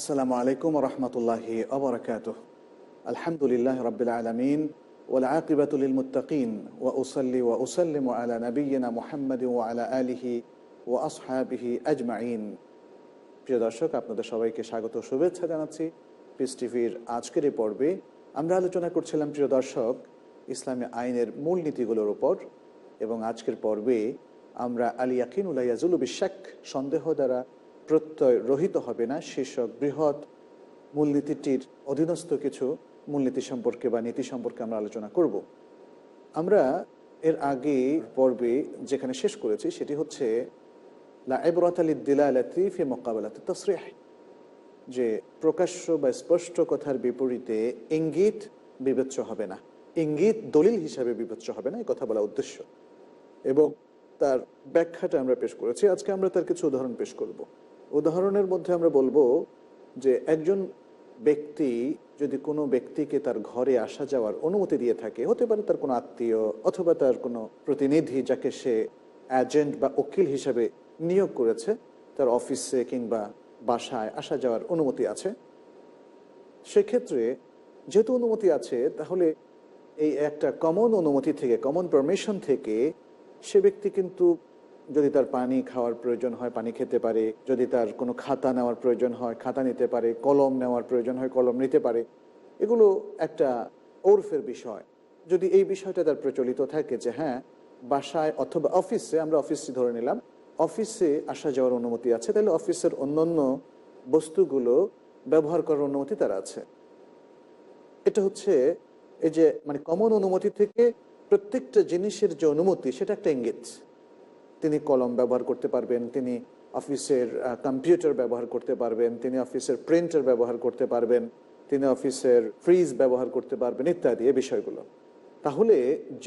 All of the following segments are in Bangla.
আসসালামু আলাইকুম রহমতুল্লাহি অবরকাত আলহামদুলিল্লাহ রবিল আলমিন ওলাকিবাতুল মুতাকিন ও উসল্লি ও উসল্লিম আলা নবীনা মোহাম্মদ ও আলা আলিহি ও আসহাবিহি আজমাইন। প্রিয় দর্শক, আপনাদের সবাইকে স্বাগত শুভেচ্ছা জানাচ্ছি পিস টিভির আজকের এই পর্বে। আমরা আলোচনা করছিলাম, প্রিয় দর্শক, ইসলামী আইনের মূল নীতিগুলোর ওপর এবং আজকের পর্বে আমরা আলী ইয়াকিন উলাইয়াজুল বিশ্বাক সন্দেহ দ্বারা প্রত্যয় রহিত হবে না শীর্ষক বৃহৎ মূলনীতিটির অধীনস্থ কিছু মূলনীতি সম্পর্কে বা নীতি সম্পর্কে আমরা আলোচনা করব। আমরা এর আগে পর্বে যেখানে শেষ করেছি সেটি হচ্ছে মোকাবেলাত যে প্রকাশ্য বা স্পষ্ট কথার বিপরীতে ইঙ্গিত বিবেচ্য হবে না। ইঙ্গিত দলিল হিসাবে বিবেচ্য হবে না, এই কথা বলা উদ্দেশ্য। এবং তার ব্যাখ্যাটা আমরা পেশ করেছি। আজকে আমরা তার কিছু উদাহরণ পেশ করব। উদাহরণের মধ্যে আমরা বলব যে একজন ব্যক্তি যদি কোনো ব্যক্তিকে তার ঘরে আসা যাওয়ার অনুমতি দিয়ে থাকে, হতে পারে তার কোনো আত্মীয় অথবা তার কোনো প্রতিনিধি যাকে সে এজেন্ট বা উকিল হিসাবে নিয়োগ করেছে, তার অফিসে কিংবা বাসায় আসা যাওয়ার অনুমতি আছে। সেক্ষেত্রে যেহেতু অনুমতি আছে, তাহলে এই একটা কমন অনুমতি থেকে কমন পারমিশন থেকে সে ব্যক্তি কিন্তু যদি তার পানি খাওয়ার প্রয়োজন হয়, পানি খেতে পারে। যদি তার কোনো খাতা নেওয়ার প্রয়োজন হয়, খাতা নিতে পারে, কলম নেওয়ার প্রয়োজন হয়, কলম নিতে পারে। এগুলো একটা ওরফের বিষয়। যদি এই বিষয়টা তার প্রচলিত থাকে যে হ্যাঁ বাসায় অথবা অফিসে, আমরা অফিসে ধরে নিলাম, অফিসে আসা যাওয়ার অনুমতি আছে, তাহলে অফিসের অন্যান্য বস্তুগুলো ব্যবহার করার অনুমতি তার আছে। এটা হচ্ছে এই যে মানে কমন অনুমতি থেকে প্রত্যেকটা জিনিসের যে অনুমতি, সেটা একটা ইঙ্গিত। তিনি কলম ব্যবহার করতে পারবেন, তিনি অফিসের কম্পিউটার ব্যবহার করতে পারবেন, তিনি অফিসের প্রিন্টার ব্যবহার করতে পারবেন, তিনি অফিসের ফ্রিজ ব্যবহার করতে পারবেন, ইত্যাদি এ বিষয়গুলো। তাহলে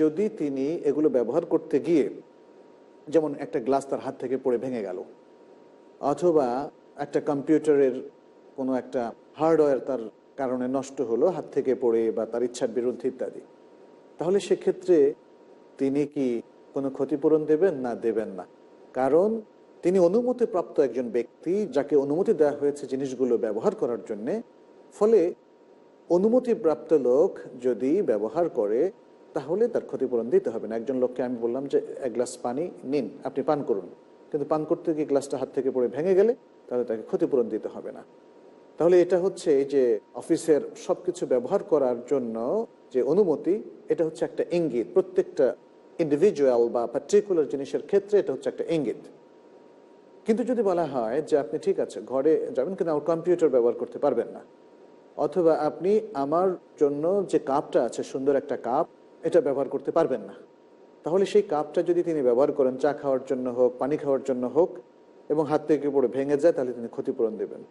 যদি তিনি এগুলো ব্যবহার করতে গিয়ে যেমন একটা গ্লাস তার হাত থেকে পড়ে ভেঙে গেল, অথবা একটা কম্পিউটারের কোনো একটা হার্ডওয়্যার তার কারণে নষ্ট হলো, হাত থেকে পড়ে বা তার ইচ্ছার বিরুদ্ধে ইত্যাদি, তাহলে সেক্ষেত্রে তিনি কি কোনো ক্ষতিপূরণ দেবেন না দেবেন না। কারণ তিনি অনুমতিপ্রাপ্ত একজন ব্যক্তি যাকে অনুমতি দেওয়া হয়েছে জিনিসগুলো ব্যবহার করার জন্যে। ফলে অনুমতিপ্রাপ্ত লোক যদি ব্যবহার করে, তাহলে তার ক্ষতিপূরণ দিতে হবে না। একজন লোককে আমি বললাম যে, এক গ্লাস পানি নিন, আপনি পান করুন। কিন্তু পান করতে গিয়ে গ্লাসটা হাত থেকে পড়ে ভেঙে গেলে তাহলে তাকে ক্ষতিপূরণ দিতে হবে না। তাহলে এটা হচ্ছে এই যে অফিসের সব কিছু ব্যবহার করার জন্য যে অনুমতি, এটা হচ্ছে একটা ইঙ্গিত। প্রত্যেকটা ইন্ডিভিজুয়াল বা পার্টিকুলার জিনিসের ক্ষেত্রে এটা হচ্ছে একটা ইঙ্গিত। কিন্তু যদি বলা হয় যে আপনি ঠিক আছে, ঘরে যাবেন, কিন্তু আমার কম্পিউটার ব্যবহার করতে পারবেন না, অথবা আপনি আমার জন্য যে কাপটা আছে, সুন্দর একটা কাপ, এটা ব্যবহার করতে পারবেন না, তাহলে সেই কাপটা যদি তিনি ব্যবহার করেন, চা খাওয়ার জন্য হোক, পানি খাওয়ার জন্য হোক, এবং হাত থেকে পড়ে ভেঙে যায়, তাহলে তিনি ক্ষতিপূরণ দেবেন।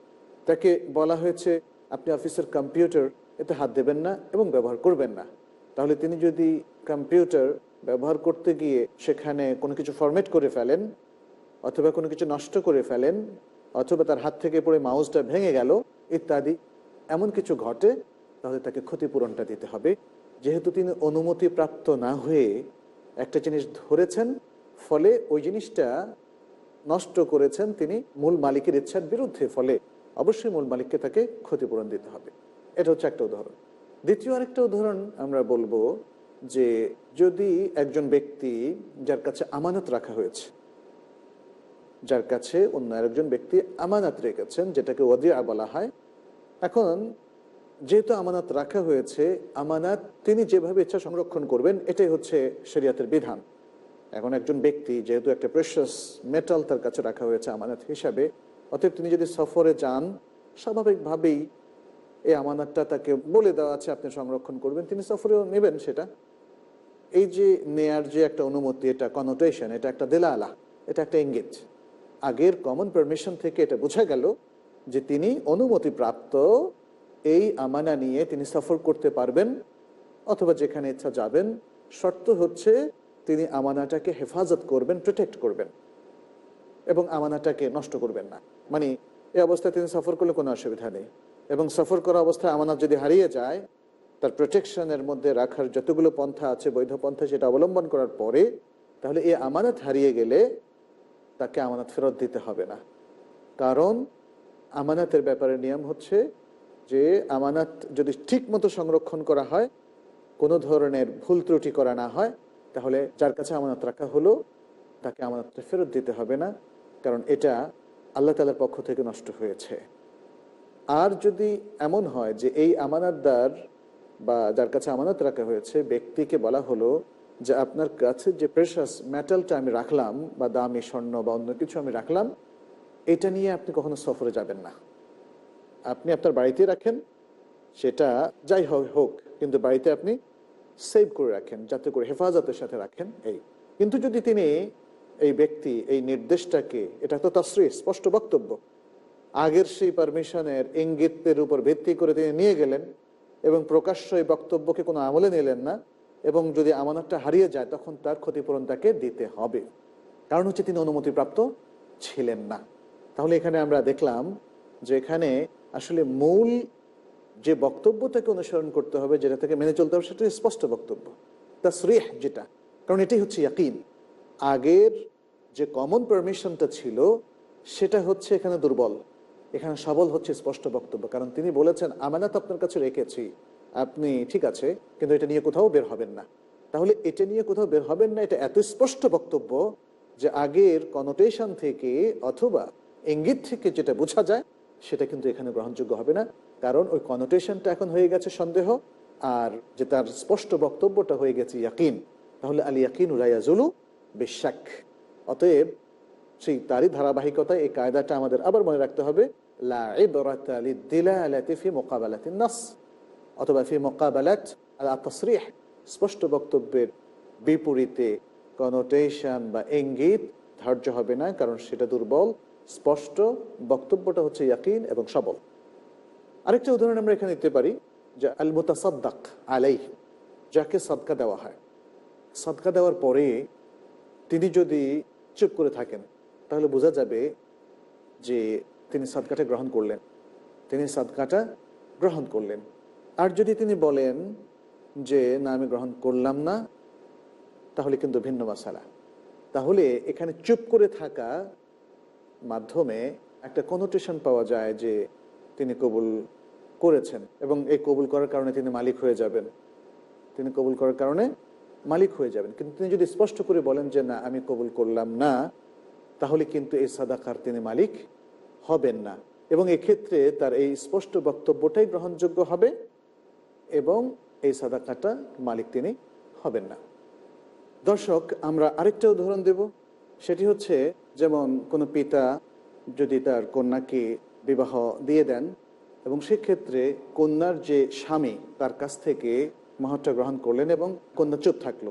তাকে বলা হয়েছে, আপনি অফিসের কম্পিউটার, এতে হাত দেবেন না এবং ব্যবহার করবেন না। তাহলে তিনি যদি কম্পিউটার ব্যবহার করতে গিয়ে সেখানে কোনো কিছু ফরম্যাট করে ফেলেন, অথবা কোনো কিছু নষ্ট করে ফেলেন, অথবা তার হাত থেকে পড়ে মাউসটা ভেঙে গেল, ইত্যাদি। এমন কিছু ঘটে, তাহলে তাকে ক্ষতিপূরণটা দিতে হবে। যেহেতু তিনি অনুমতি প্রাপ্ত না হয়ে একটা জিনিস ধরেছেন, ফলে ওই জিনিসটা নষ্ট করেছেন তিনি মূল মালিকের ইচ্ছার বিরুদ্ধে, ফলে অবশ্যই মূল মালিককে তাকে ক্ষতিপূরণ দিতে হবে। এটা হচ্ছে একটা উদাহরণ। দ্বিতীয় আরেকটা উদাহরণ আমরা বলব যে যদি একজন ব্যক্তি যার কাছে আমানত রাখা হয়েছে, যার কাছে অন্য আরেকজন ব্যক্তি আমানত রেখেছেন, যেটাকে ওয়াদিয়া বলা হয়, এখন যেহেতু আমানত রাখা হয়েছে, আমানাত তিনি যেভাবে ইচ্ছা সংরক্ষণ করবেন, এটাই হচ্ছে শরিয়াতের বিধান। এখন একজন ব্যক্তি যেহেতু একটা প্রেশাস মেটাল তার কাছে রাখা হয়েছে আমানত হিসাবে, অতএব তিনি যদি সফরে যান, স্বাভাবিকভাবেই এই আমানতটা তাকে বলে দেওয়া আছে, আপনি সংরক্ষণ করবেন, তিনি সফরেও নেবেন সেটা। এই যে নেয়ার যে একটা অনুমতি, এটা কনোটেশন এটা একটা দেলালা, এটা একটা ইঙ্গিত। আগের কমন পারমিশন থেকে এটা বোঝা গেল যে তিনি অনুমতি প্রাপ্ত এই আমানা নিয়ে তিনি সফর করতে পারবেন, অথবা যেখানে ইচ্ছা যাবেন। শর্ত হচ্ছে তিনি আমানাটাকে হেফাজত করবেন প্রোটেক্ট করবেন, এবং আমানাটাকে নষ্ট করবেন না। মানে এই অবস্থায় তিনি সফর করলে কোনো অসুবিধা নেই। এবং সফর করা অবস্থায় আমানত যদি হারিয়ে যায় তার প্রোটেকশনের মধ্যে রাখার যতগুলো পন্থা আছে, বৈধ পন্থা সেটা অবলম্বন করার পরে তাহলে এই আমানত হারিয়ে গেলে তাকে আমানত ফেরত দিতে হবে না। কারণ আমানাতের ব্যাপারে নিয়ম হচ্ছে যে আমানাত যদি ঠিক মতো সংরক্ষণ করা হয়, কোনো ধরনের ভুল ত্রুটি করা না হয়, তাহলে যার কাছে আমানত রাখা হলো তাকে আমানতটা ফেরত দিতে হবে না, কারণ এটা আল্লাহ তালার পক্ষ থেকে নষ্ট হয়েছে। আর যদি এমন হয় যে এই আমানতদার বা যার কাছে আমানত রাখা হয়েছে, ব্যক্তিকে বলা হলো যে আপনার কাছে যে প্রেশাস মেটালটা আমি রাখলাম বা দামি স্বর্ণ বা অন্য কিছু আমি রাখলাম, এটা নিয়ে আপনি কখনো সফরে যাবেন না। আপনি আপনার বাড়িতে রাখেন, সেটা যাই হোক হোক, কিন্তু বাড়িতে আপনি সেভ করে রাখেন, যাতে করে হেফাজতের সাথে রাখেন, এই। কিন্তু যদি তিনি এই ব্যক্তি, এই নির্দেশটাকে, এটা তো তশ্রী স্পষ্ট বক্তব্য, আগের সেই পারমিশনের ইঙ্গিতের উপর ভিত্তি করে তিনি নিয়ে গেলেন এবং প্রকাশ্য এই বক্তব্যকে কোনো আমলে নিলেন না এবং যদি আমানতটা হারিয়ে যায়, তখন তার ক্ষতিপূরণ তাকে দিতে হবে। কারণ হচ্ছে তিনি অনুমতিপ্রাপ্ত ছিলেন না। তাহলে এখানে আমরা দেখলাম যে এখানে আসলে মূল যে বক্তব্যটাকে অনুসরণ করতে হবে, যেটা থেকে মেনে চলতে হবে, সেটা স্পষ্ট বক্তব্য। তা শ্রেহ যেটা, কারণ এটাই হচ্ছে ইয়াকিন। আগের যে কমন পারমিশনটা ছিল, সেটা হচ্ছে এখানে দুর্বল। এখানে সবল হচ্ছে স্পষ্ট বক্তব্য, কারণ তিনি বলেছেন, আমানত আপনার কাছে রেখেছি, আপনি ঠিক আছে, কিন্তু এটা নিয়ে কোথাও বের হবেন না। তাহলে এটা নিয়ে কোথাও বের হবেন না, এটা এত স্পষ্ট বক্তব্য যে আগের কনোটেশন থেকে অথবা ইঙ্গিত থেকে যেটা বোঝা যায়, সেটা কিন্তু এখানে গ্রহণযোগ্য হবে না, কারণ ওই কনোটেশনটা এখন হয়ে গেছে সন্দেহ, আর যে তার স্পষ্ট বক্তব্যটা হয়ে গেছে ইয়াকিন, তাহলে আল ইয়াকিন উলাইয়াজুলু বিশ্বাক অতএব সেই তারই ধারাবাহিকতায় এই কায়দাটা আমাদের আবার মনে রাখতে হবে অথবা ফি স্পষ্ট বক্তব্যের বিপরীতে কনোটেশন বা ইঙ্গিত ধার্য হবে না কারণ সেটা দুর্বল। স্পষ্ট বক্তব্যটা হচ্ছে ইয়াকিন এবং সবল। আরেকটা উদাহরণ আমরা এখানে দিতে পারি যে আল মুতাসাদ্দাক আলাই যাকে সদকা দেওয়া হয়। সদকা দেওয়ার পরে তিনি যদি চুপ করে থাকেন, তাহলে বোঝা যাবে যে তিনি সদকাটা গ্রহণ করলেন। তিনি সাদকাটা গ্রহণ করলেন। আর যদি তিনি বলেন যে, না, আমি গ্রহণ করলাম না, তাহলে কিন্তু ভিন্ন মশালা তাহলে এখানে চুপ করে থাকা মাধ্যমে একটা কনোটেশন পাওয়া যায় যে, তিনি কবুল করেছেন এবং এই কবুল করার কারণে তিনি মালিক হয়ে যাবেন। তিনি কবুল করার কারণে মালিক হয়ে যাবেন। কিন্তু তিনি যদি স্পষ্ট করে বলেন যে, না, আমি কবুল করলাম না, তাহলে কিন্তু এই সাদাকার তিনি মালিক হবেন না। এবং এক্ষেত্রে তার এই স্পষ্ট বক্তব্যটাই গ্রহণযোগ্য হবে এবং এই সাদাকাটা মালিক তিনি হবেন না। দর্শক, আমরা আরেকটা উদাহরণ দেব। সেটি হচ্ছে, যেমন কোনো পিতা যদি তার কন্যাকে বিবাহ দিয়ে দেন, এবং সেক্ষেত্রে কন্যার যে স্বামী, তার কাছ থেকে মহরটা গ্রহণ করলেন এবং কন্যা চুপ থাকল।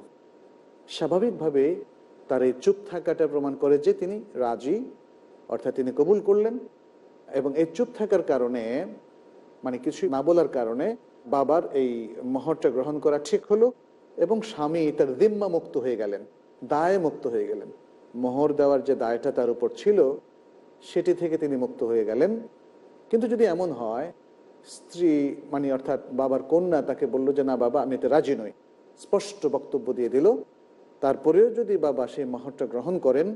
স্বাভাবিকভাবে তার এই চুপ থাকাটা প্রমাণ করে যে তিনি রাজি অর্থাৎ তিনি কবুল করলেন এবং এই চুপ থাকার কারণে মানে কিছু না বলার কারণে বাবার এই মহরটা গ্রহণ করা ঠিক হলো এবং স্বামী তার দিম্মা মুক্ত হয়ে গেলেন, দায় মুক্ত হয়ে গেলেন। মোহর দেওয়ার যে দায়টা তার উপর ছিল, সেটি থেকে তিনি মুক্ত হয়ে গেলেন। কিন্তু যদি এমন হয়, স্ত্রী মানে অর্থাৎ বাবার কন্যা তাকে বলল যে, না বাবা, আমি এতে রাজি নই। স্পষ্ট বক্তব্য দিয়ে দিল। তারপরেও যদি বাবা সেই মহরটা গ্রহণ করেন,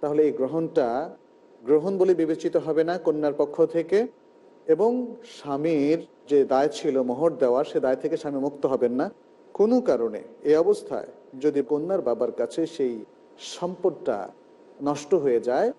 তাহলে এই গ্রহণটা গ্রহণ বলে বিবেচিত হবে না কন্যার পক্ষ থেকে। এবং স্বামীর যে দায় ছিল, মোহর দেওয়ার সে দায় থেকে স্বামী মুক্ত হবেন না। কোনো কারণে এই অবস্থায় যদি কন্যার বাবার কাছে সেই সম্পদটা নষ্ট হয়ে যায়,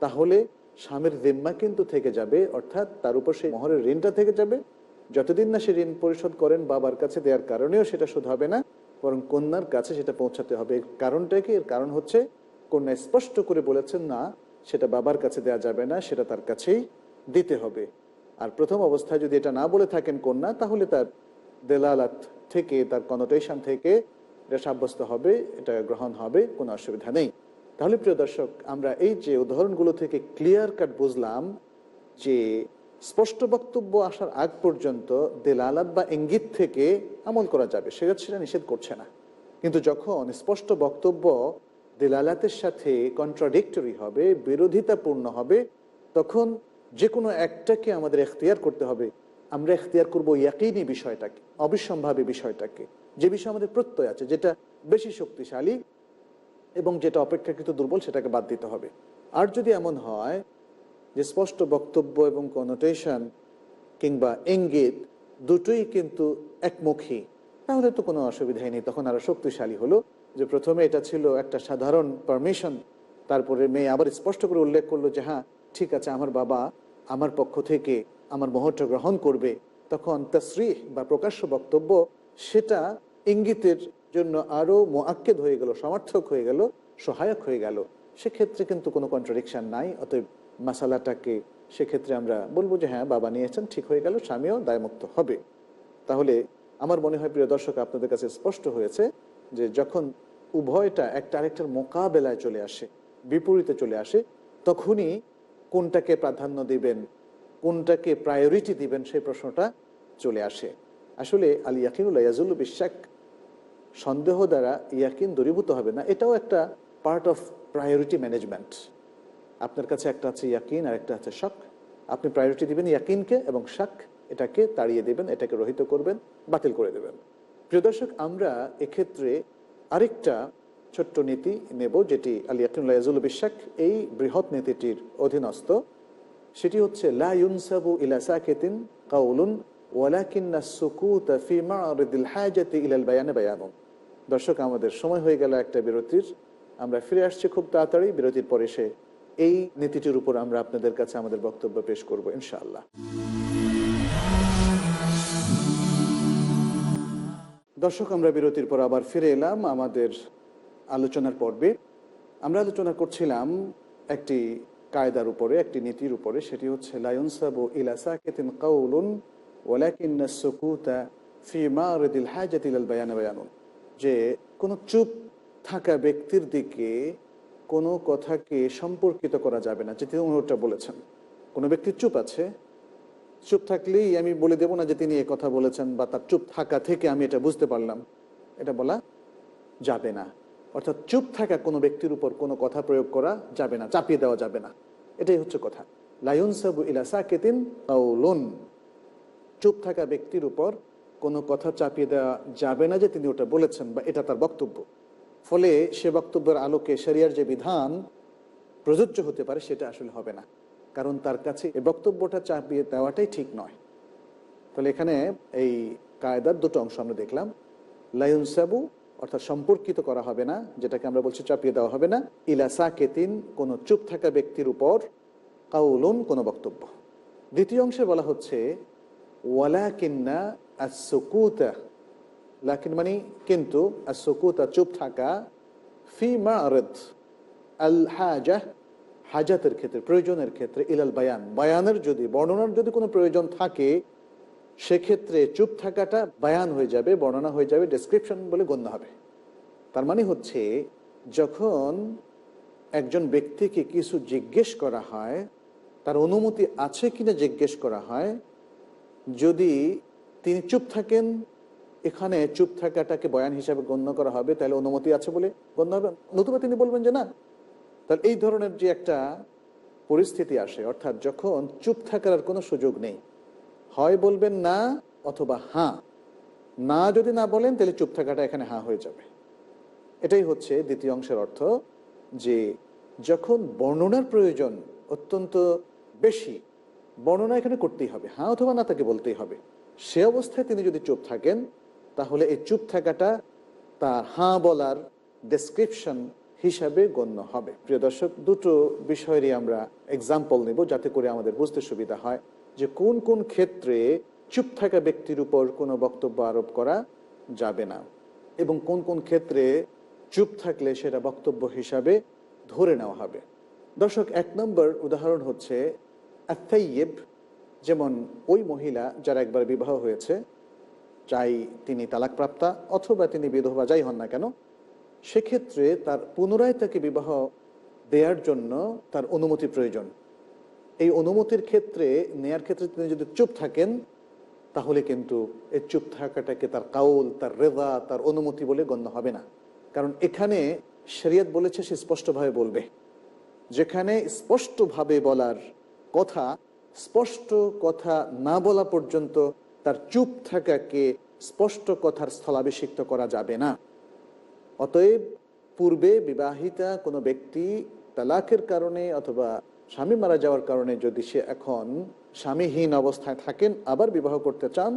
তাহলে স্বামীর জিম্মা কিন্তু থেকে যাবে। অর্থাৎ তার উপর সেই মোহরের ঋণটা থেকে যাবে। যতদিন না সে ঋণ পরিশোধ করেন বাবার কাছে দেওয়ার কারণেও সেটা শোধ হবে না। বরং কন্যার কাছে সেটা পৌঁছাতে হবে। কারণটা কি? এর কারণ হচ্ছে, কন্যা স্পষ্ট করে বলেছেন, না সেটা বাবার কাছে দেওয়া যাবে না, সেটা তার কাছেই দিতে হবে। আর প্রথম অবস্থায় যদি এটা না বলে থাকেন কন্যা, তাহলে তার দেলালাত থেকে, তার কনোটেশন থেকে এটা সাব্যস্ত হবে, এটা গ্রহণ হবে, কোনো অসুবিধা নেই। তাহলে প্রিয় দর্শক, আমরা এই যে উদাহরণগুলো থেকে ক্লিয়ার কাট বুঝলাম যে স্পষ্ট বক্তব্য আসার আগ পর্যন্ত দেলালাত বা ইঙ্গিত থেকে আমল করা যাবে, সেটা সেটা নিষেধ করছে না। কিন্তু যখন স্পষ্ট বক্তব্য দেলালাতের সাথে কন্ট্রাডিক্টরি হবে, বিরোধিতাপূর্ণ হবে, তখন যে কোনো একটাকে আমাদের এখতিয়ার করতে হবে। আমরা এখতিয়ার করব ইয়াকিনি বিষয়টাকে, অবিসম্ভাবী বিষয়টাকে, যে বিষয় আমাদের প্রত্যয় আছে, যেটা বেশি শক্তিশালী এবং যেটা অপেক্ষাকৃত দুর্বল, সেটাকে বাদ দিতে হবে। আর যদি এমন হয় যে স্পষ্ট বক্তব্য এবং কনোটেশন কিংবা ইঙ্গিত দুটোই কিন্তু একমুখী তাহলে তো কোনো অসুবিধাই নেই। তখন আরও শক্তিশালী হলো যে প্রথমে এটা ছিল একটা সাধারণ পারমিশন তারপরে মেয়ে আবার স্পষ্ট করে উল্লেখ করল যে হ্যাঁ ঠিক আছে, আমার বাবা আমার পক্ষ থেকে আমার মোহরটা গ্রহণ করবে। তখন তসরিহ বা প্রকাশ্য বক্তব্য সেটা ইঙ্গিতের জন্য আরও মোয়াক্কেদ হয়ে গেল, সমর্থক হয়ে গেল, সহায়ক হয়ে গেল। সেক্ষেত্রে কিন্তু কোনো কন্ট্রাডিকশন নাই। অতএব মাসালাটাকে সেক্ষেত্রে আমরা বলব যে হ্যাঁ বাবা নিয়েছেন, ঠিক হয়ে গেল, স্বামীও দায়মুক্ত হবে। তাহলে আমার মনে হয়, প্রিয় দর্শক, আপনাদের কাছে স্পষ্ট হয়েছে যে যখন উভয়টা একটা আরেকটার মোকাবেলায় চলে আসে, বিপরীতে চলে আসে, তখনই কোনটাকে প্রাধান্য দিবেন, কোনটাকে প্রায়োরিটি দিবেন সেই প্রশ্নটা চলে আসে। আসলে আল ইয়াকিনুল্লাহ ইয়াজুল বিশ্বাক সন্দেহ দ্বারা ইয়াকিন দূরীভূত হবে না, এটাও একটা পার্ট অফ প্রায়োরিটি ম্যানেজমেন্ট আপনার কাছে একটা আছে ইয়াকিন, আর একটা আছে শক। আপনি প্রায়োরিটি দিবেন ইয়াকিনকে এবং শাক এটাকে তাড়িয়ে দেবেন, এটাকে রহিত করবেন। বাতিল করে দেবেন। প্রিয় দর্শক, আমরা এক্ষেত্রে আরেকটা ছোট্ট নীতি নেব, যেটি আলী ইয়াকিনুল্লাহ ইয়াজুল বিশ্বাক এই বৃহৎ নীতিটির অধীনস্থ। সেটি হচ্ছে ইলাল বায়ানে দর্শক, আমাদের সময় হয়ে গেল একটা বিরতির। আমরা ফিরে আসছি খুব তাড়াতাড়ি। বিরতির পরে সে এই নীতিটির উপর আমরা আপনাদের কাছে আমাদের বক্তব্য পেশ করব, ইনশাআল্লাহ। দর্শক, আমরা বিরতির পর আবার ফিরে এলাম আমাদের আলোচনার পর্বে। আমরা আলোচনা করছিলাম একটি কায়দার উপরে, একটি নীতির উপরে, সেটি হচ্ছে লায়নসাবু ইলাসা সাকিতিন কাউলুন ওয়ালাকিন্না সুকুতা ফি মারিদিল হাজাতি ইলাল বায়ান বায়ানুন। যে কোনো চুপ থাকা ব্যক্তির দিকে কোনো কথাকে সম্পর্কিত করা যাবে না যে তিনি ওটা বলেছেন। কোনো ব্যক্তি চুপ আছে চুপ থাকলেই আমি বলে দেব না যে তিনি এ কথা বলেছেন বা তার চুপ থাকা থেকে আমি এটা বুঝতে পারলাম। এটা বলা যাবে না। অর্থাৎ চুপ থাকা কোনো ব্যক্তির উপর কোনো কথা প্রয়োগ করা যাবে না, চাপিয়ে দেওয়া যাবে না। এটাই হচ্ছে কথা। লায়ন সাবু ইলা সাকেতিন কাউলুন চুপ থাকা ব্যক্তির উপর কোনো কথা চাপিয়ে দেওয়া যাবে না যে তিনি ওটা বলেছেন বা এটা তার বক্তব্য। ফলে সে বক্তব্যের আলোকে শরিয়ার যে বিধান প্রযোজ্য হতে পারে সেটা আসলে হবে না। কারণ তার কাছে এই বক্তব্যটা চাপিয়ে দেওয়াটাই ঠিক নয়। তাহলে এখানে এই কায়দার দুটো অংশ আমরা দেখলাম। লায়ন সাবু অর্থাৎ সম্পর্কিত করা হবে না, যেটাকে আমরা বলছি চাপিয়ে দেওয়া হবে না। ইলাসা কেতিন কোনো চুপ থাকা ব্যক্তির উপর কাউলুন, কোনো বক্তব্য। দ্বিতীয় অংশে বলা হচ্ছে ওয়ালা কিন্না আসুকুতা লাকিন মানে কিন্তু আসুকুতা চুপ থাকা ফি মা আল হাজা হাজাতের ক্ষেত্রে, প্রয়োজনের ক্ষেত্রে, ইলাল বায়ান। বায়ানের যদি, বর্ণনার যদি কোনো প্রয়োজন থাকে, সেক্ষেত্রে চুপ থাকাটা বায়ান হয়ে যাবে, বর্ণনা হয়ে যাবে ডেসক্রিপশন বলে গণ্য হবে। তার মানে হচ্ছে, যখন একজন ব্যক্তিকে কিছু জিজ্ঞেস করা হয়, তার অনুমতি আছে কিনা জিজ্ঞেস করা হয়, যদি তিনি চুপ থাকেন, এখানে চুপ থাকাটাকে বয়ান হিসাবে গণ্য করা হবে, তাহলে অনুমতি আছে বলে গণ্য হবে। নতুবা তিনি বলবেন যে না তাহলে এই ধরনের যে একটা পরিস্থিতি আসে, অর্থাৎ যখন চুপ থাকার কোনো সুযোগ নেই, হয় বলবেন না অথবা হাঁ। না যদি না বলেন, তাহলে চুপ থাকাটা এখানে হাঁ হয়ে যাবে। এটাই হচ্ছে দ্বিতীয় অংশের অর্থ যে যখন বর্ণনার প্রয়োজন অত্যন্ত বেশি, বর্ণনা এখানে করতেই হবে হ্যাঁ অথবা না তাকে বলতেই হবে। সে অবস্থায় তিনি যদি চুপ থাকেন, তাহলে এই চুপ থাকাটা তার হাঁ বলার ডেসক্রিপশন হিসাবে গণ্য হবে। প্রিয় দর্শক, দুটো বিষয়েরই আমরা এক্সাম্পল নেব যাতে করে আমাদের বুঝতে সুবিধা হয় যে কোন কোন ক্ষেত্রে চুপ থাকা ব্যক্তির উপর কোনো বক্তব্য আরোপ করা যাবে না এবং কোন কোন ক্ষেত্রে চুপ থাকলে সেটা বক্তব্য হিসাবে ধরে নেওয়া হবে। দর্শক, এক নম্বর উদাহরণ হচ্ছে আত্মাইয়েব, যেমন ওই মহিলা যার একবার বিবাহ হয়েছে, চাই তিনি তালাকপ্রাপ্তা অথবা তিনি বিধবা যাই হন না কেন সেক্ষেত্রে তার পুনরায় তাকে বিবাহ দেওয়ার জন্য তার অনুমতি প্রয়োজন। এই অনুমতির ক্ষেত্রে, নেয়ার ক্ষেত্রে তিনি যদি চুপ থাকেন, তাহলে কিন্তু এই চুপ থাকাটাকে তার কাউল, তার রেজা, তার অনুমতি বলে গণ্য হবে না। কারণ এখানে শরিয়ত বলেছে, সে স্পষ্টভাবে বলবে। যেখানে স্পষ্টভাবে বলার কথা, স্পষ্ট কথা না বলা পর্যন্ত তার চুপ থাকাকে স্পষ্ট কথার স্থলাভিষিক্ত করা যাবে না। অতএব পূর্বে বিবাহিতা কোনো ব্যক্তি তালাকের কারণে অথবা স্বামী মারা যাওয়ার কারণে যদি সে এখন স্বামীহীন অবস্থায় থাকেন, আবার বিবাহ করতে চান,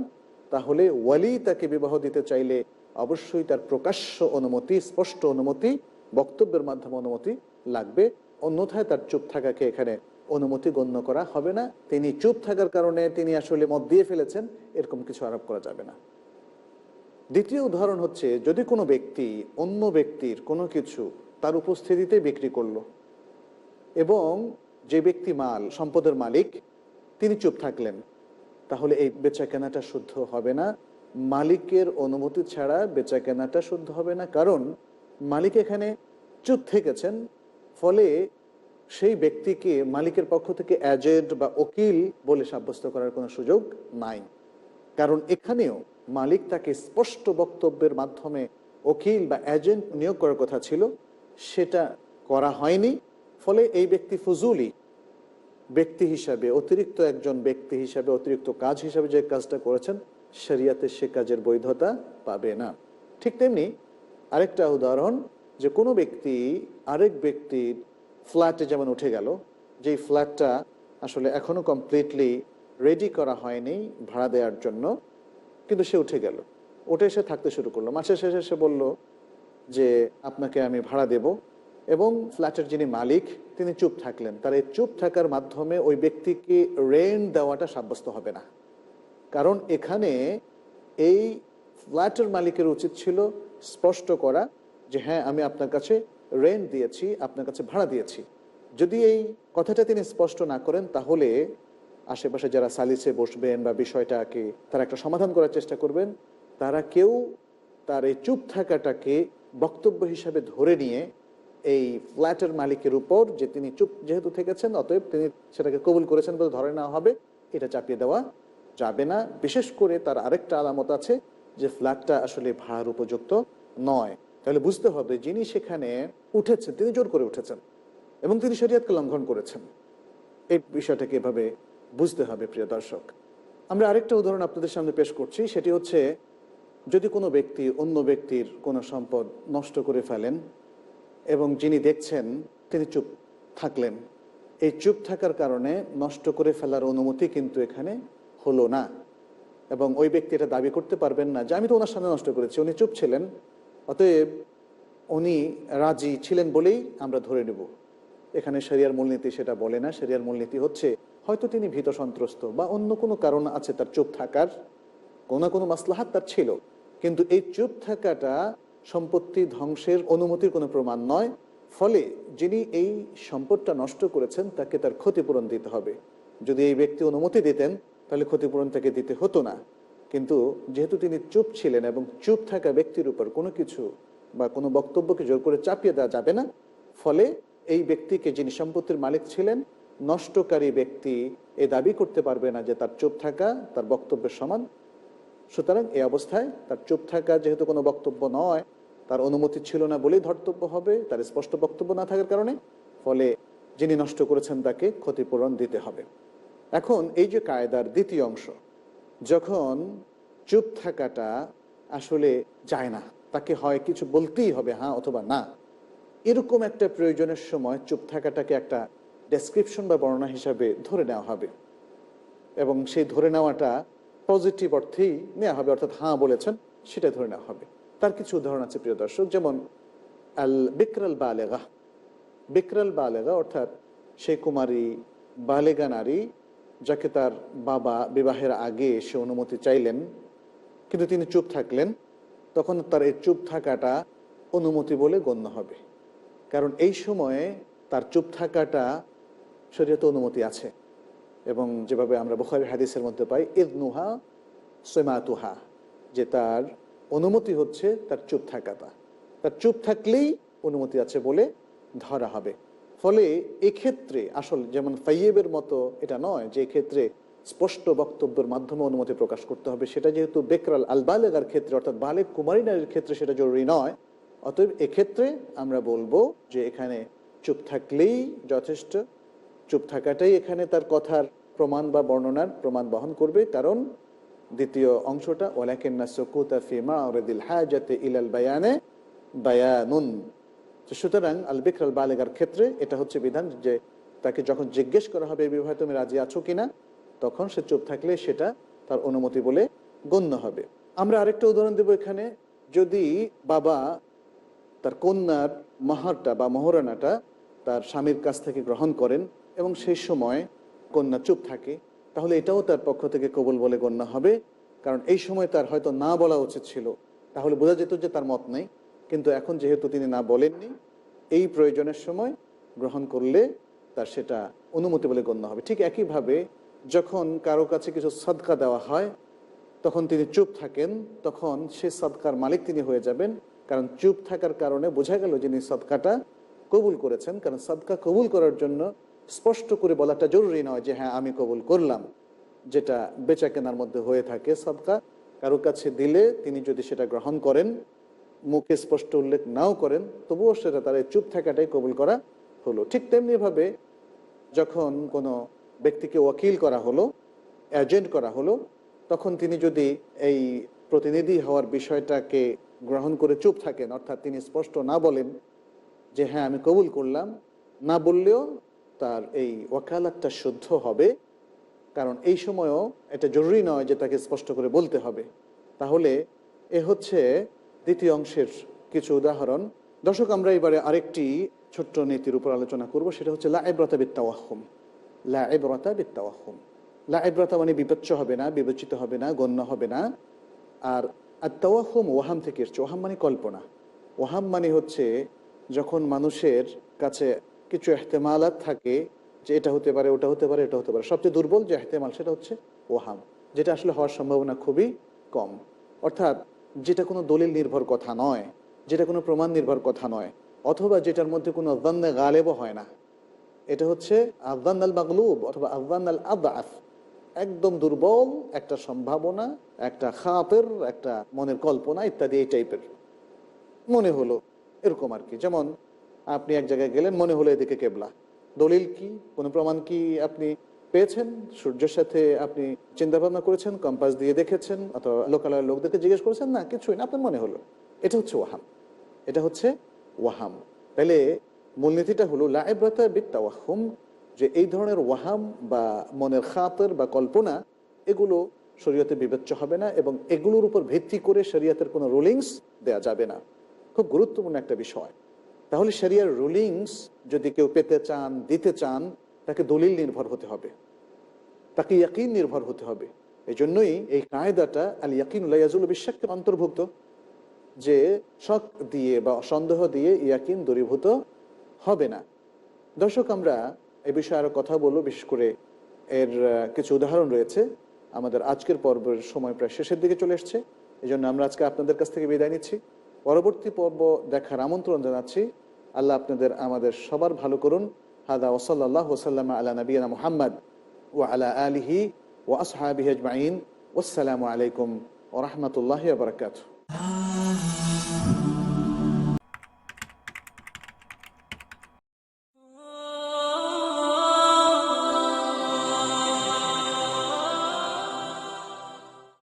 তাহলে ওয়ালি তাকে বিবাহ দিতে চাইলে অবশ্যই তার প্রকাশ্য অনুমতি, স্পষ্ট অনুমতি, বক্তব্যের মাধ্যমে অনুমতি লাগবে। অন্যথায় তার চুপ থাকাকে এখানে অনুমতি গণ্য করা হবে না। তিনি চুপ থাকার কারণে তিনি আসলে মত দিয়ে ফেলেছেন, এরকম কিছু আরোপ করা যাবে না। দ্বিতীয় উদাহরণ হচ্ছে, যদি কোনো ব্যক্তি অন্য ব্যক্তির কোনো কিছু তার উপস্থিতিতে বিক্রি করল এবং যে ব্যক্তি মাল, সম্পদের মালিক, তিনি চুপ থাকলেন, তাহলে এই বেচা কেনাটা শুদ্ধ হবে না। মালিকের অনুমতি ছাড়া বেচা কেনাটা শুদ্ধ হবে না। কারণ মালিক এখানে চুপ থেকেছেন, ফলে সেই ব্যক্তিকে মালিকের পক্ষ থেকে এজেন্ট বা ওকিল বলে সাব্যস্ত করার কোনো সুযোগ নাই। কারণ এখানেও মালিক তাকে স্পষ্ট বক্তব্যের মাধ্যমে ওকিল বা এজেন্ট নিয়োগ করার কথা ছিল, সেটা করা হয়নি। ফলে এই ব্যক্তি ফজুলি, ব্যক্তি হিসাবে, অতিরিক্ত একজন ব্যক্তি হিসাবে, অতিরিক্ত কাজ হিসাবে যে কাজটা করেছেন, শরিয়াতে সে কাজের বৈধতা পাবে না। ঠিক তেমনি আরেকটা উদাহরণ, যে কোনো ব্যক্তি, আরেক ব্যক্তির ফ্ল্যাটে যেমন উঠে গেল, যেই ফ্ল্যাটটা আসলে এখনও কমপ্লিটলি রেডি করা হয়নি ভাড়া দেওয়ার জন্য কিন্তু সে উঠে গেল। উঠে এসে থাকতে শুরু করল। মাসের শেষে সে বলল যে, আপনাকে আমি ভাড়া দেব। এবং ফ্ল্যাটের যিনি মালিক, তিনি চুপ থাকলেন। তার এই চুপ থাকার মাধ্যমে ওই ব্যক্তিকে রেন্ট দেওয়াটা সাব্যস্ত হবে না। কারণ এখানে এই ফ্ল্যাটের মালিকের উচিত ছিল স্পষ্ট করা যে হ্যাঁ আমি আপনার কাছে রেন্ট দিয়েছি, আপনার কাছে ভাড়া দিয়েছি। যদি এই কথাটা তিনি স্পষ্ট না করেন, তাহলে আশেপাশে যারা সালিসে বসবেন বা বিষয়টাকে তারা একটা সমাধান করার চেষ্টা করবেন, তারা কেউ তার এই চুপ থাকাটাকে বক্তব্য হিসাবে ধরে নিয়ে এই ফ্ল্যাটের মালিকের উপর যে তিনি চুপ যেহেতু থেকেছেন, অতএব তিনি সেটাকে কবুল করেছেন বলে ধরে নেওয়া হবে, এটা চাপিয়ে দেওয়া যাবে না। বিশেষ করে তার আরেকটা আলামত আছে যে ফ্ল্যাটটা আসলে ভাড়ার উপযুক্ত নয়। তাহলে বুঝতে হবে যিনি সেখানে উঠেছেন, তিনি জোর করে উঠেছেন এবং তিনি শরিয়াতকে লঙ্ঘন করেছেন। এই বিষয়টাকে এভাবে বুঝতে হবে, প্রিয় দর্শক। আমরা আরেকটা উদাহরণ আপনাদের সামনে পেশ করছি, সেটি হচ্ছে, যদি কোনো ব্যক্তি অন্য ব্যক্তির কোনো সম্পদ নষ্ট করে ফেলেন এবং যিনি দেখছেন, তিনি চুপ থাকলেন, এই চুপ থাকার কারণে নষ্ট করে ফেলার অনুমতি কিন্তু এখানে হলো না এবং ওই ব্যক্তি এটা দাবি করতে পারবেন না যে, আমি তো ওনার সামনে নষ্ট করেছি, উনি চুপ ছিলেন, অতএব উনি রাজি ছিলেন বলেই আমরা ধরে নেব। এখানে শরিয়ার মূলনীতি সেটা বলে না, শরিয়ার মূলনীতি হচ্ছে হয়তো তিনি ভীত সন্ত্রস্ত বা অন্য কোনো কারণ আছে তার চুপ থাকার, কোনো না কোনো মাসলাহাত তার ছিল। কিন্তু এই চুপ থাকাটা সম্পত্তি ধ্বংসের অনুমতির কোনো প্রমাণ নয়। ফলে যিনি এই সম্পদটা নষ্ট করেছেন, তাকে তার ক্ষতিপূরণ দিতে হবে। যদি এই ব্যক্তি অনুমতি দিতেন, তাহলে ক্ষতিপূরণ তাকে দিতে হতো না। কিন্তু যেহেতু তিনি চুপ ছিলেন এবং চুপ থাকা ব্যক্তির উপর কোনো কিছু বা কোনো বক্তব্যকে জোর করে চাপিয়ে দেওয়া যাবে না, ফলে এই ব্যক্তিকে যিনি সম্পত্তির মালিক ছিলেন নষ্টকারী ব্যক্তি এ দাবি করতে পারবে না যে তার চুপ থাকা তার বক্তব্যের সমান। সুতরাং এই অবস্থায় তার চুপ থাকা যেহেতু কোনো বক্তব্য নয়, তার অনুমতি ছিল না বলেই ধর্তব্য হবে, তার স্পষ্ট বক্তব্য না থাকার কারণে, ফলে যিনি নষ্ট করেছেন তাকে ক্ষতিপূরণ দিতে হবে। এখন এই যে কায়দার দ্বিতীয় অংশ, যখন চুপ থাকাটা আসলে যায় না, তাকে হয় কিছু বলতেই হবে হ্যাঁ অথবা না, এরকম একটা প্রয়োজনের সময় চুপ থাকাটাকে একটা ডেসক্রিপশন বা বর্ণনা হিসাবে ধরে নেওয়া হবে। এবং সেই ধরে নেওয়াটা পজিটিভ অর্থেই নেওয়া হবে, অর্থাৎ হাঁ বলেছেন, সেটা ধরে নেওয়া হবে। তার কিছু উদাহরণ আছে প্রিয় দর্শক, যেমন আল বিক্রাল বালেগা। বিক্রাল বালেগা অর্থাৎ সেই কুমারী, বালেগা নারী, যাকে তার বাবা বিবাহের আগে সে অনুমতি চাইলেন, কিন্তু তিনি চুপ থাকলেন, তখন তার এই চুপ থাকাটা অনুমতি বলে গণ্য হবে। কারণ এই সময়ে তার চুপ থাকাটা শরীয়ত অনুমতি আছে। এবং যেভাবে আমরা বুখারি হাদিসের মধ্যে পাই, ইদনুহা সোমাতুহা, যে তার অনুমতি হচ্ছে তার চুপ থাকাটা। তার চুপ থাকলেই অনুমতি আছে বলে ধরা হবে। ফলে এক্ষেত্রে আসল যেমন ফাইয়েবের মতো এটা নয়, যে ক্ষেত্রে স্পষ্ট বক্তব্যের মাধ্যমে অনুমতি প্রকাশ করতে হবে, সেটা যেহেতু বেকরাল আল বালেগার ক্ষেত্রে, অর্থাৎ বালেক কুমারী নারীর ক্ষেত্রে সেটা জরুরি নয়। অতএব এক্ষেত্রে আমরা বলব যে এখানে চুপ থাকলেই যথেষ্ট চুপ থাকাটাই এখানে তার কথার প্রমাণ বা বর্ণনার প্রমাণ বহন করবে। কারণ দ্বিতীয় অংশটা ওলাকেন্না সকুতা ফিমা ওরেদিল হায়াতে ইলাল বায়ানে বায়ানুন। সুতরাং আল বালেগার ক্ষেত্রে এটা হচ্ছে বিধান যে তাকে যখন জিজ্ঞেস করা হবে বিবাহে তুমি রাজি আছো কিনা? তখন সে চুপ থাকলে সেটা তার অনুমতি বলে গণ্য হবে। আমরা আরেকটা উদাহরণ দেব এখানে। যদি বাবা তার কন্যার মাহারটা বা মহরানাটা তার স্বামীর কাছ থেকে গ্রহণ করেন এবং সেই সময় কন্যা চুপ থাকে, তাহলে এটাও তার পক্ষ থেকে কবুল বলে গণ্য হবে। কারণ এই সময় তার হয়তো না বলা উচিত ছিল। তাহলে বোঝা যেত যে তার মত নেই। কিন্তু এখন যেহেতু তিনি না বলেননি, এই প্রয়োজনের সময় গ্রহণ করলে তার সেটা অনুমতি বলে গণ্য হবে। ঠিক একইভাবে যখন কারও কাছে কিছু সদকা দেওয়া হয়, তখন তিনি চুপ থাকেন, তখন সে সদকার মালিক তিনি হয়ে যাবেন। কারণ চুপ থাকার কারণে বোঝা গেল যিনি সদকাটা কবুল করেছেন। কারণ সদকা কবুল করার জন্য স্পষ্ট করে বলাটা জরুরি নয় যে হ্যাঁ আমি কবুল করলাম, যেটা বেচা কেনার মধ্যে হয়ে থাকে সদকা। কারও কাছে দিলে তিনি যদি সেটা গ্রহণ করেন, মুখে স্পষ্ট উল্লেখ নাও করেন, তবুও সেটা তার চুপ থাকাটাই কবুল করা হলো। ঠিক তেমনিভাবে যখন কোনো ব্যক্তিকে ওয়াকিল করা হলো, এজেন্ট করা হলো, তখন তিনি যদি এই প্রতিনিধি হওয়ার বিষয়টাকে গ্রহণ করে চুপ থাকেন, অর্থাৎ তিনি স্পষ্ট না বলেন যে হ্যাঁ আমি কবুল করলাম, না বললেও তার এই ওয়াকালাতটা শুদ্ধ হবে, কারণ এই সময়ও এটা জরুরি নয় যে তাকে স্পষ্ট করে বলতে হবে। তাহলে এ হচ্ছে দ্বিতীয় অংশের কিছু উদাহরণ। দর্শক, আমরা এবারে আরেকটি ছোট্ট নীতির উপর আলোচনা করব, সেটা হচ্ছে লাইব্রতা বিত্তাওয়াহম লাইব্রতা বিত্তাওয়াহম লাইব্রতা মানে বিপচ্ছ হবে না, বিবেচিত হবে না, গণ্য হবে না। আর আত্মাওয়াহম ওয়াহাম থেকে এসছে। ওহাম মানে কল্পনা। ওহাম মানে হচ্ছে যখন মানুষের কাছে কিছু এহতেমালাত থাকে যে এটা হতে পারে, ওটা হতে পারে, এটা হতে পারে। সবচেয়ে দুর্বল যে এহতেমাল সেটা হচ্ছে ওহাম যেটা আসলে হওয়ার সম্ভাবনা খুবই কম। অর্থাৎ যেটা কোনো দলিল নির্ভর কথা নয়, যেটা কোনো প্রমাণ নির্ভর কথা নয়, অথবা যেটার মধ্যে কোনো আফগান্নে গালেবও হয় না। এটা হচ্ছে আফগান আল মাগলুব অথবা আফগান আল আবাফ একদম দুর্বল, একটা সম্ভাবনা, একটা খাপের একটা মনের কল্পনা ইত্যাদি এই টাইপের মনে হলো, এরকম আর কি। যেমন আপনি এক জায়গায় গেলেন, মনে হলো এদিকে কেবলা। দলিল কি? কোনো প্রমাণ কি আপনি পেয়েছেন? সূর্যের সাথে আপনি চিন্তা ভাবনা করেছেন? কম্পাস দিয়ে দেখেছেন? অথবা লোকালয়ের লোকদেরকে জিজ্ঞেস করেছেন? না, কিছুই না, আপনার মনে হলো। এটা হচ্ছে ওয়াহাম। এটা হচ্ছে ওয়াহাম। তাহলে মূলনীতিটা হলো লাইব্রাতা বিত্তা ওয়াহুম যে এই ধরনের ওয়াহাম বা মনের খাতের বা কল্পনা, এগুলো শরীয়তে বিবেচ্য হবে না এবং এগুলোর উপর ভিত্তি করে শরীয়তের কোনো রুলিংস দেয়া যাবে না। খুব গুরুত্বপূর্ণ একটা বিষয়। তাহলে শরিয়ার রুলিংস যদি কেউ পেতে চান, দিতে চান, তাকে দলিল নির্ভর হতে হবে। তাকে ইয়াকিন নির্ভর হতে হবে। এই জন্যই এই কায়দাটা আল ইয়াকিন উল্লাইয়াজুল বিশ্বাসকে অন্তর্ভুক্ত যে শক দিয়ে বা সন্দেহ দিয়ে ইয়াকিন দূরীভূত হবে না। দর্শক, আমরা এ বিষয়ে আরও কথা বলব। বিশেষ করে এর কিছু উদাহরণ রয়েছে। আমাদের আজকের পর্বের সময় প্রায় শেষের দিকে চলে এসছে। এই জন্য আমরা আজকে আপনাদের কাছ থেকে বিদায় নিচ্ছি। পরবর্তী পর্ব দেখার আমন্ত্রণ জানাচ্ছি। আল্লাহ আপনাদের আমাদের সবার ভালো করুন। হাদা ওসল্লাহ ওসাল্লাম আলা নবীনা মোহাম্মদ ও আলা আলিহি ও আসহাবি আজমাইন। ওসালামু আলাইকুম ওরহমতুল্লাহ বারকাত